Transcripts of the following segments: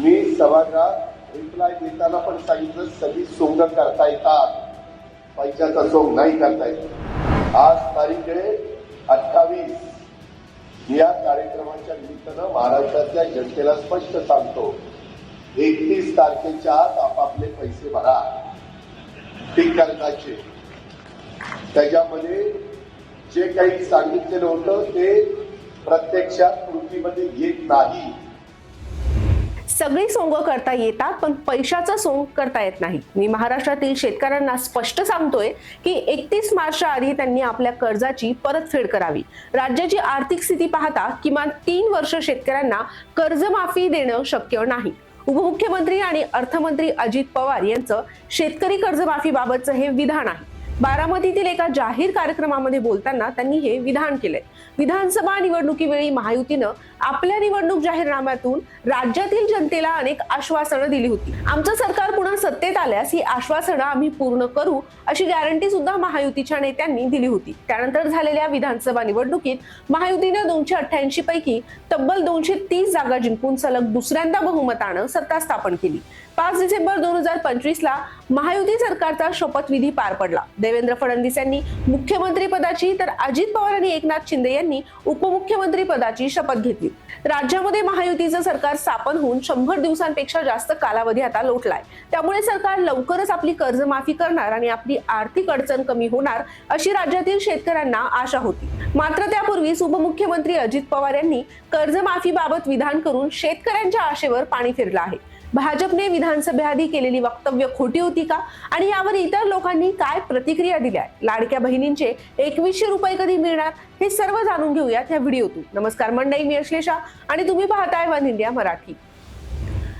मी सभागृहात रिप्लाय देताना पण सांगितलं सगळी सोंग करता येतात. पैशाचा सोंग नाही करता येत. आज तारीख आहे अठ्ठावीस. या कार्यक्रमाच्या निमित्तानं महाराष्ट्रातल्या जनतेला स्पष्ट सांगतो एकतीस तारखेच्या आत आपापले पैसे भरा. पीक कर्जाचे त्याच्यामध्ये जे काही सांगितलेलं होतं ते प्रत्यक्षात कृतीमध्ये येत नाही. सगळी सोंग करता येतात पण पैशाचं सोंग करता येत नाही. मी महाराष्ट्रातील शेतकऱ्यांना स्पष्ट सांगतोय की एकतीस मार्चच्या आधी त्यांनी आपल्या कर्जाची परतफेड करावी. राज्याची आर्थिक स्थिती पाहता किमान तीन वर्ष शेतकऱ्यांना कर्जमाफी देणं शक्य नाही. उपमुख्यमंत्री आणि अर्थमंत्री अजित पवार यांचं शेतकरी कर्जमाफीबाबतचं हे विधान आहे. बारामतीतील एका जाहीर कार्यक्रमामध्ये बोलताना त्यांनी हे विधान केलंय. विधानसभा निवडणुकीवेळी महायुतीनं आपल्या निवडणूक जाहीरनाम्यातून राज्यातील जनतेला अनेक आश्वासनं दिली होती. आमचं सरकार पुन्हा सत्तेत आल्यास ही आश्वासनं आम्ही पूर्ण करू अशी गॅरंटी सुद्धा महायुतीच्या नेत्यांनी दिली होती. त्यानंतर झालेल्या विधानसभा निवडणुकीत महायुतीनं दोनशे अठ्ठ्याऐंशी पैकी तब्बल दोनशे तीस जागा जिंकून सलग दुसऱ्यांदा बहुमतानं सत्ता स्थापन केली. पाच डिसेंबर दोन हजार पंचवीस ला महायुती सरकारचा शपथविधी पार पडला. देवेंद्र फडणवीस यांनी मुख्यमंत्री पदाची तर अजित पवार आणि एकनाथ शिंदे यांनी उपमुख्यमंत्री पदाची शपथ घेतली. राज्यामध्ये महायुतीचं सरकार स्थापन होऊन शंभर दिवसांपेक्षा जास्त कालावधी आता लोटलाय. त्यामुळे सरकार लवकरच आपली कर्जमाफी करणार आणि आपली आर्थिक अडचण कमी होणार अशी राज्यातील शेतकऱ्यांना आशा होती. मात्र त्यापूर्वीच उपमुख्यमंत्री अजित पवार यांनी कर्जमाफीबाबत विधान करून शेतकऱ्यांच्या आशेवर पाणी फिरलं आहे. भाजपने विधानसभेआधी केलेली वक्तव्य खोटी होती का? आणि यावर इतर लोकांनी काय प्रतिक्रिया दिल्या? लाडक्या बहिणींचे एकवीसशे रुपये कधी मिळणार? हे सर्व जाणून घेऊयात ह्या व्हिडिओतून. नमस्कार मंडई मी अश्लेषा आणि तुम्ही पाहताय वन इंडिया मराठी.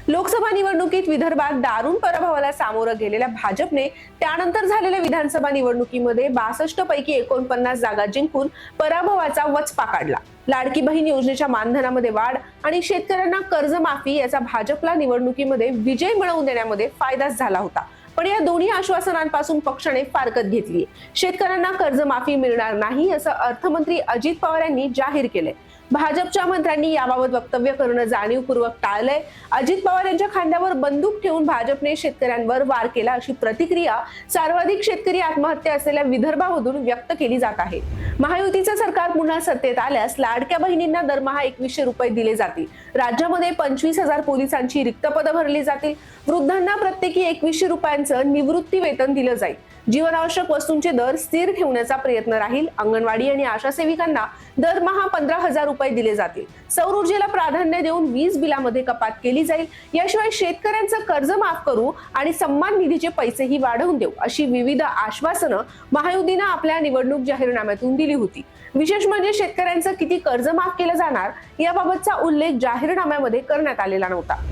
लोकसभा निवडणुकीत विदर्भात दारुण पराभवाला सामोरं गेलेल्या भाजपने त्यानंतर झालेल्या विधानसभा निवडणुकीमध्ये बासष्ट पैकी एकोणपन्नास जागा जिंकून पराभवाचा वचपा काढला. लाडकी बहीण योजनेच्या मानधनामध्ये वाढ आणि शेतकऱ्यांना कर्जमाफी याचा भाजपला निवडणुकीमध्ये विजय मिळवून देण्यामध्ये फायदाच झाला होता. पण या दोन्ही आश्वासनांपासून पक्षाने फारकत घेतली शेतकऱ्यांना कर्जमाफी मिळणार नाही असं अर्थमंत्री अजित पवार यांनी जाहीर केलंय. भाजपच्या मंत्र्यांनी याबाबत वक्तव्य करणं जाणीवपूर्वक टाळलंय. अजित पवार यांच्या खांद्यावर बंदूक ठेवून भाजपने शेतकऱ्यांवर वार केला अशी प्रतिक्रिया सर्वाधिक शेतकरी आत्महत्या असलेल्या विदर्भामधून व्यक्त केली जात आहे. महायुतीचं सरकार पुन्हा सत्तेत आल्यास लाडक्या बहिणींना दरमहा एकवीसशे रुपये दिले जातील. राज्यामध्ये पंचवीस हजार पोलिसांची रिक्त पदं भरली जातील. वृद्धांना प्रत्येकी एकवीसशे रुपयांचं निवृत्ती वेतन दिलं जाईल. जीवनावश्यक वस्तूंचे दर स्थिर ठेवण्याचा प्रयत्न राहील. अंगणवाडी आणि आशा सेविकांना दरमहा पंधरा हजार रुपये दिले जातील. सौर ऊर्जेला प्राधान्य देऊन वीज बिलामध्ये कपात केली जाईल. याशिवाय शेतकऱ्यांचं कर्ज माफ करू आणि सन्मान निधीचे पैसेही वाढवून देऊ अशी विविध आश्वासनं महायुतीनं आपल्या निवडणूक जाहीरनाम्यातून दिली होती. विशेष म्हणजे शेतकऱ्यांचं किती कर्ज माफ केलं जाणार याबाबतचा उल्लेख जाहीरनाम्यामध्ये करण्यात आलेला नव्हता.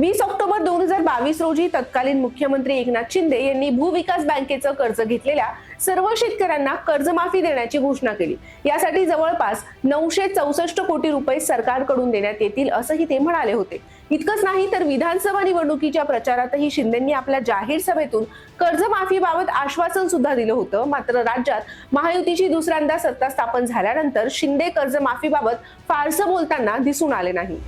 वीस ऑक्टोबर दोन हजार बावीस रोजी तत्कालीन मुख्यमंत्री एकनाथ शिंदे यांनी भूविकास बँकेचं कर्ज घेतलेल्या सर्व शेतकऱ्यांना कर्जमाफी देण्याची घोषणा केली. यासाठी जवळपास नऊशे चौसष्ट कोटी रुपये सरकारकडून देण्यात येतील असंही ते म्हणाले होते. इतकंच नाही तर विधानसभा निवडणुकीच्या प्रचारातही शिंदेंनी आपल्या जाहीर सभेतून कर्जमाफीबाबत आश्वासन सुद्धा दिलं होतं. मात्र राज्यात महायुतीची दुसऱ्यांदा सत्ता स्थापन झाल्यानंतर शिंदे कर्जमाफीबाबत फारसं बोलताना दिसून आले नाही.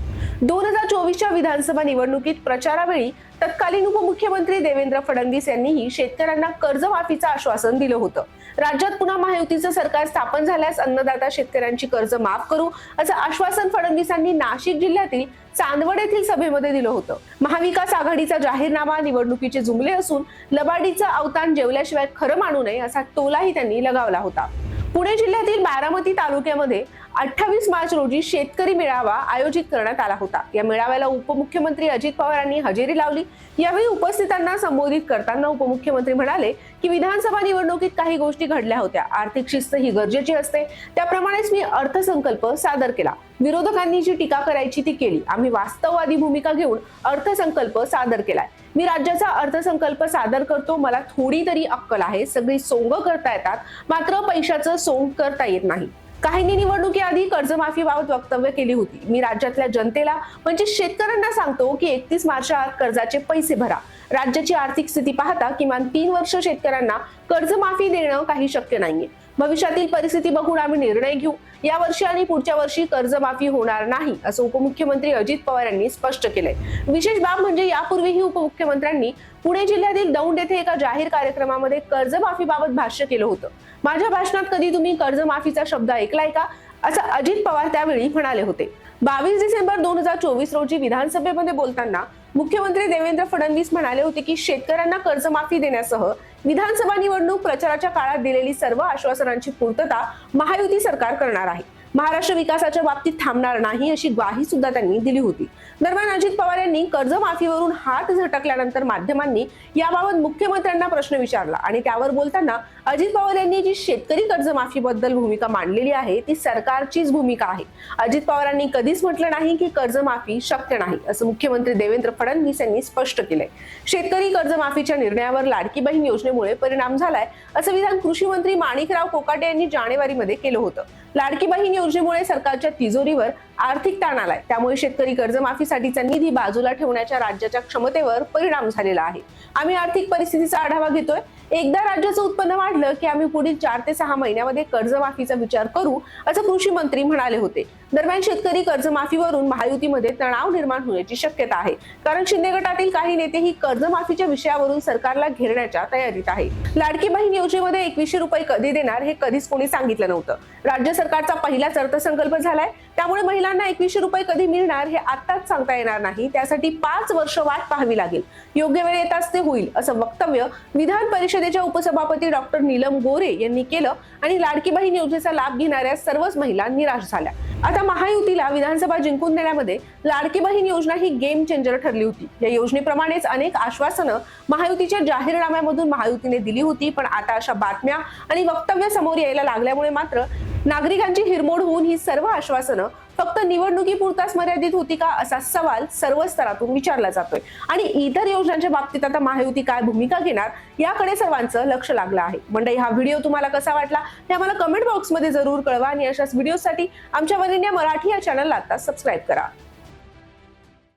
दोन हजार चोवीसच्या विधानसभा निवडणुकीत प्रचारावेळी तत्कालीन उपमुख्यमंत्री देवेंद्र फडणवीस यांनीही शेतकऱ्यांना कर्जमाफीचं आश्वासन दिलं होतं. राज्यात पुन्हा महायुतीचं सरकार स्थापन झाल्यास अन्नदाता शेतकऱ्यांची कर्ज माफ करू असं आश्वासन फडणवीसांनी नाशिक जिल्ह्यातील चांदवड येथील सभेमध्ये दिलं होतं. महाविकास आघाडीचा जाहीरनामा निवडणुकीचे जुमले असून लबाडीचं अवतान जेवल्याशिवाय खरं मानू नये असा टोलाही त्यांनी लगावला होता. पुणे जिल्ह्यातील बारामती तालुक्यामध्ये अठ्ठावीस मार्च रोजी शेतकरी मेळावा आयोजित करण्यात आला होता. या मेळाव्याला उपमुख्यमंत्री अजित पवार यांनी हजेरी लावली. यावेळी उपस्थितांना संबोधित करताना उपमुख्यमंत्री म्हणाले की विधानसभा निवडणुकीत काही गोष्टी घडल्या होत्या. आर्थिक शिस्त ही गरजेची असते. त्याप्रमाणेच मी अर्थसंकल्प सादर केला. विरोधकांनी जी टीका करायची ती केली. आम्ही वास्तववादी भूमिका घेऊन अर्थसंकल्प सादर केलाय. मी राज्याचा अर्थसंकल्प सादर करतो. मला थोडी तरी अक्कल आहे. सगळी सोंग करता येतात. मात्र पैशाचं सोंग करता येत नाही. काहींनी निवडणुकीआधी कर्जमाफीबाबत वक्तव्य केली होती. मी राज्यातल्या जनतेला म्हणजे शेतकऱ्यांना सांगतो की एकतीस मार्चच्या आत कर्जाचे पैसे भरा. राज्याची आर्थिक स्थिती पाहता किमान तीन वर्ष शेतकऱ्यांना कर्जमाफी देणं काही शक्य नाहीये. भविष्यातील परिस्थिती बघून आम्ही निर्णय घेऊ. या वर्षी आणि पुढच्या वर्षी कर्जमाफी होणार नाही असं उपमुख्यमंत्री अजित पवार यांनी स्पष्ट केलंय. विशेष बाब म्हणजे यापूर्वीही उपमुख्यमंत्र्यांनी पुणे जिल्ह्यातील दौंड येथे एका जाहीर कार्यक्रमामध्ये कर्जमाफीबाबत भाष्य केलं होतं. माझ्या भाषणात कधी तुम्ही कर्जमाफीचा शब्द ऐकलाय का? असं अजित पवार त्यावेळी म्हणाले होते. बावीस डिसेंबर दोन हजार चोवीस रोजी विधानसभेमध्ये बोलताना मुख्यमंत्री देवेंद्र फडणवीस म्हणाले होते की शेतकऱ्यांना कर्जमाफी देण्यासह विधानसभा निवडणूक प्रचाराच्या काळात दिलेली सर्व आश्वासनांची पूर्तता महायुती सरकार करणार आहे. महाराष्ट्र विकासाच्या बाबतीत थांबणार नाही अशी ग्वाही सुद्धा त्यांनी दिली होती. दरम्यान अजित पवार यांनी कर्जमाफीवरून हात झटकल्यानंतर माध्यमांनी याबाबत मुख्यमंत्र्यांना प्रश्न विचारला आणि त्यावर बोलताना अजित पवार यांनी जी शेतकरी कर्जमाफीबद्दल भूमिका मांडलेली आहे ती सरकारचीच भूमिका आहे. अजित पवारांनी कधीच म्हटलं नाही की कर्जमाफी शक्य नाही असं मुख्यमंत्री देवेंद्र फडणवीस यांनी स्पष्ट केलंय. शेतकरी कर्जमाफीच्या निर्णयावर लाडकी बहीण योजनेमुळे परिणाम झालाय असं विधान कृषी मंत्री माणिकराव कोकाटे यांनी जानेवारीमध्ये केलं होतं. लाडकी बहीण योजनेमुळे सरकारच्या तिजोरीवर आर्थिक ताण आलाय. त्यामुळे शेतकरी कर्जमाफीसाठीचा निधी बाजूला ठेवण्याच्या राज्याच्या क्षमतेवर परिणाम झालेला आहे. आम्ही आर्थिक परिस्थितीचा आढावा घेतोय. एकदा राज्याचं उत्पन्न वाढलं की आम्ही पुढील चार ते सहा महिन्यामध्ये कर्जमाफीचा विचार करू असं कृषी मंत्री म्हणाले होते. दरम्यान शेतकरी कर्जमाफीवरून महायुतीमध्ये तणाव निर्माण होण्याची शक्यता आहे. कारण शिंदे गटातील काही नेते ही कर्जमाफीच्या विषयावरून सरकारला घेरण्याच्या तयारीत आहे लाडकी बहीण योजनेमध्ये एकवीसशे रुपये कधी देणार हे कधीच कोणी सांगितलं नव्हतं. राज्य सरकारचा पहिलाच अर्थसंकल्प झालाय. त्यामुळे महिलांना एकवीसशे रुपये कधी मिळणार हे आत्ताच सांगता येणार नाही. त्यासाठी पाच वर्ष वाट पाहावी लागेल. योग्य वेळ येताच ते होईल असं वक्तव्य विधान परिषदेच्या उपसभापती डॉक्टर नीलम गोरे यांनी केलं आणि लाडकी बहीण योजनेचा लाभ घेणाऱ्या सर्वच महिला निराश झाल्या. आता महायुतीला विधानसभा जिंकून देण्यामध्ये लाडकी बहीण योजना ही गेम चेंजर ठरली होती. या योजनेप्रमाणेच अनेक आश्वासनं महायुतीच्या जाहीरनाम्यामधून महायुतीने दिली होती पण आता अशा बातम्या आणि वक्तव्य समोर यायला लागल्यामुळे मात्र नागरिकांची हिरमोड होऊन ही सर्व आश्वासनं फक्त निवडणुकीपुरताच मर्यादित होती का असा सवाल सर्व स्तरातून विचारला जातोय. आणि इतर योजनांच्या बाबतीत आता महायुती काय भूमिका घेणार याकडे सर्वांचं लक्ष लागलं आहे. मंडळी हा व्हिडिओ तुम्हाला कसा वाटला हे आम्हाला कमेंट बॉक्समध्ये जरूर कळवा आणि अशाच व्हिडिओसाठी आमच्या वरिण्या मराठी या चॅनलला आता सबस्क्राईब करा.